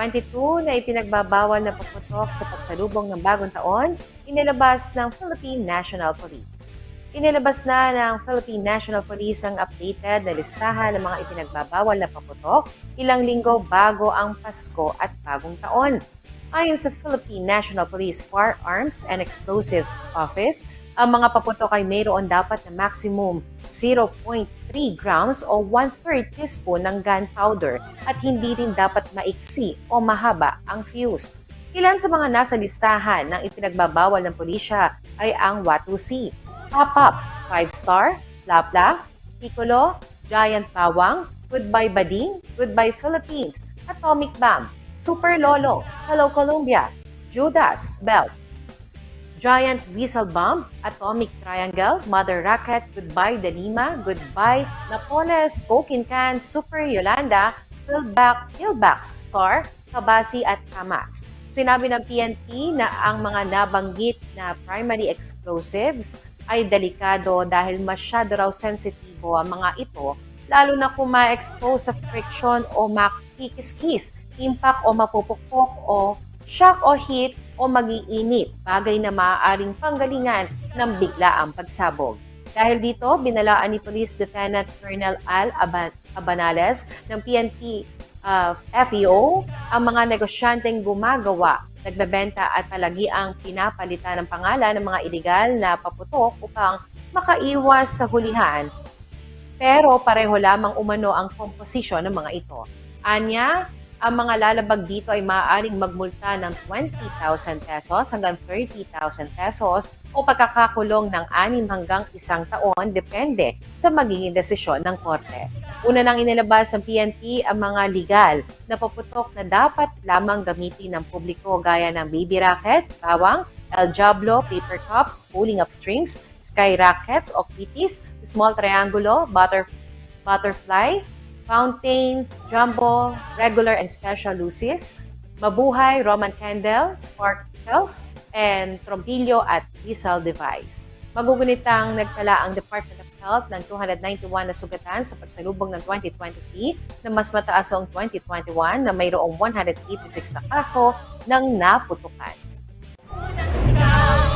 2022 na ipinagbabawal na paputok sa pagsalubong ng bagong taon, inilabas ng Philippine National Police. Inilabas na ng Philippine National Police ang updated na listahan ng mga ipinagbabawal na paputok ilang linggo bago ang Pasko at bagong taon. Ayon sa Philippine National Police Firearms and Explosives Office, ang mga paputok ay mayroon dapat na maximum 0.3 grams o 1-3 teaspoon ng gunpowder at hindi rin dapat maiksi o mahaba ang fuse. Ilan sa mga nasa listahan ng ipinagbabawal ng pulisya ay ang Watusi, Pop-Up, 5-Star, Lapla, Piccolo, Giant Bawang, Goodbye Bading, Goodbye Philippines, Atomic Bomb, Super Lolo, Hello Columbia, Judas Belt, Giant Whistle Bomb, Atomic Triangle, Mother Rocket, Goodbye Dalima, Goodbye Napoles, Cokin Can, Super Yolanda, Pillback, Pillbacks Star, Kabasi at Kamas. Sinabi ng PNP na ang mga nabanggit na primary explosives ay delikado dahil masyado raw sensitibo ang mga ito, lalo na kung ma-expose sa friction o makikiskis, impact o mapupukpok o shock o heat o magiinit, bagay na maaaring panggalingan ng biglaang pagsabog. Dahil dito, binalaan ni Police Lieutenant Colonel Al Aban- Abanales ng PNP uh, FEO ang mga negosyanteng gumagawa, nagbebenta at palagi ang pinapalitan ng pangalan ng mga iligal na paputok upang makaiwas sa hulihan. Pero pareho lamang umano ang komposisyon ng mga ito. Anya, ang mga lalabag dito ay maaaring magmulta ng 20,000 pesos hanggang 30,000 pesos o pagkakakulong ng 6 hanggang isang taon depende sa magiging desisyon ng korte. Una nang inilabas ng PNP ang mga legal na paputok na dapat lamang gamitin ng publiko gaya ng baby racket, bawang, El Diablo, paper cups, pulling of strings, sky rackets o kitties, small triangulo, butter, butterfly, fountain, jumbo, regular and special luces, mabuhay, Roman candle, sparkles, and trompilyo at whistle device. Magugunitang nagtala ang Department of Health ng 291 na sugatan sa pagsalubong ng 2023 na mas mataas ang 2021 na mayroong 186 na kaso ng naputukan.